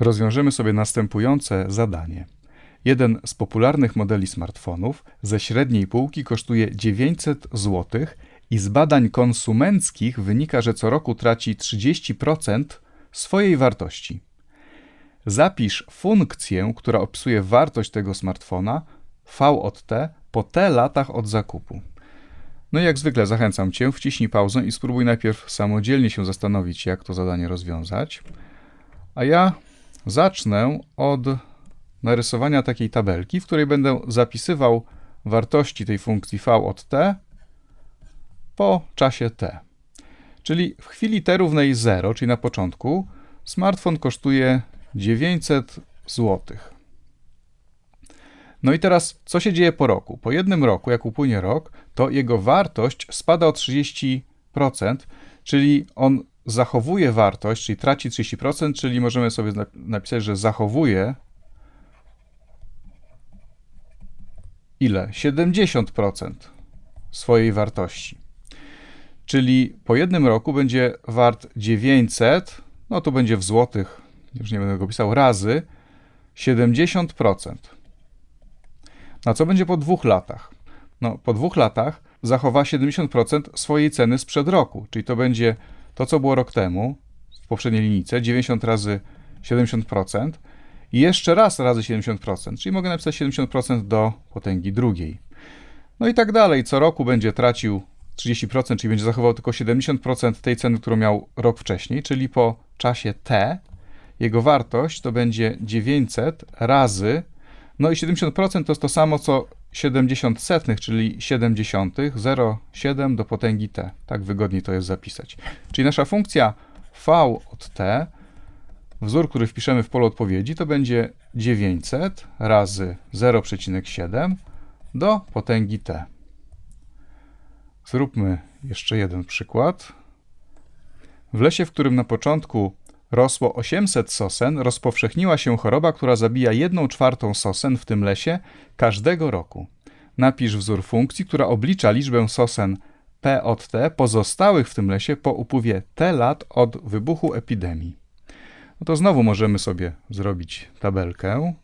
Rozwiążemy sobie następujące zadanie. Jeden z popularnych modeli smartfonów ze średniej półki kosztuje 900 zł i z badań konsumenckich wynika, że co roku traci 30% swojej wartości. Zapisz funkcję, która opisuje wartość tego smartfona V od T po T latach od zakupu. No i jak zwykle zachęcam Cię, wciśnij pauzę i spróbuj najpierw samodzielnie się zastanowić, jak to zadanie rozwiązać. A ja zacznę od narysowania takiej tabelki, w której będę zapisywał wartości tej funkcji v od t po czasie t. Czyli w chwili t równej 0, czyli na początku, smartfon kosztuje 900 zł. No i teraz, co się dzieje po roku? Po jednym roku, jak upłynie rok, to jego wartość spada o 30%, czyli on zachowuje wartość, czyli traci 30%, czyli możemy sobie napisać, że zachowuje ile? 70% swojej wartości. Czyli po jednym roku będzie wart 900, no to będzie w złotych, już nie będę go pisał, razy 70%. Na co będzie po dwóch latach? No, po dwóch latach zachowa 70% swojej ceny sprzed roku, czyli to będzie to, co było rok temu w poprzedniej linijce, 90 razy 70%, i jeszcze raz razy 70%, czyli mogę napisać 70% do potęgi drugiej. No i tak dalej. Co roku będzie tracił 30%, czyli będzie zachował tylko 70% tej ceny, którą miał rok wcześniej, czyli po czasie t jego wartość to będzie 900 razy, no i 70% to jest to samo co 70 setnych, czyli 70, 0,7 do potęgi t. Tak wygodniej to jest zapisać. Czyli nasza funkcja v od t Wzór, który wpiszemy w polu odpowiedzi, to będzie 900 razy 0,7 do potęgi t. Zróbmy jeszcze jeden przykład. W lesie, w którym na początku rosło 800 sosen, rozpowszechniła się choroba, która zabija 1 czwartą sosen w tym lesie każdego roku. Napisz wzór funkcji, która oblicza liczbę sosen P od T pozostałych w tym lesie po upływie T lat od wybuchu epidemii. No to znowu możemy sobie zrobić tabelkę.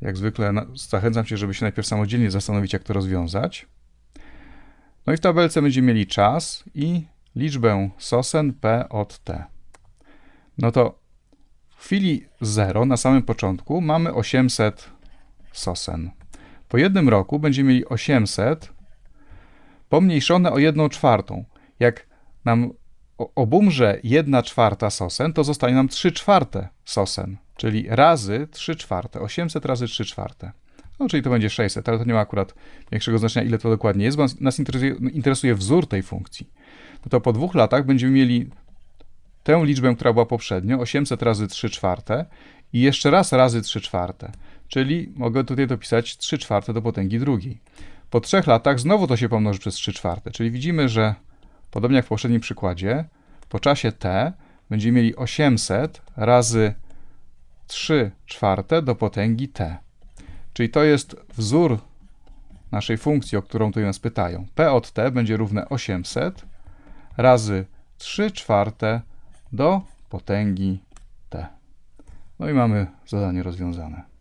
Jak zwykle zachęcam Cię, żeby się najpierw samodzielnie zastanowić, jak to rozwiązać. No i w tabelce będziemy mieli czas i liczbę sosen P od T. No to w chwili 0 na samym początku mamy 800 sosen. Po jednym roku będziemy mieli 800 pomniejszone o 1 czwartą. Jak nam obumrze 1 czwarta sosen, to zostanie nam 3 czwarte sosen, czyli razy 3 czwarte, 800 razy 3 czwarte. No, czyli to będzie 600, ale to nie ma akurat większego znaczenia, ile to dokładnie jest, bo nas interesuje, interesuje wzór tej funkcji. No to po dwóch latach będziemy mieli tę liczbę, która była poprzednio, 800 razy 3 czwarte i jeszcze raz razy 3 czwarte, czyli mogę tutaj dopisać 3 czwarte do potęgi drugiej. Po trzech latach znowu to się pomnoży przez 3 czwarte, czyli widzimy, że Podobnie jak w poprzednim przykładzie, po czasie t będziemy mieli 800 razy 3 czwarte do potęgi t. Czyli to jest wzór naszej funkcji, o którą tutaj nas pytają. p od t będzie równe 800 razy 3 czwarte do potęgi t. No i mamy zadanie rozwiązane.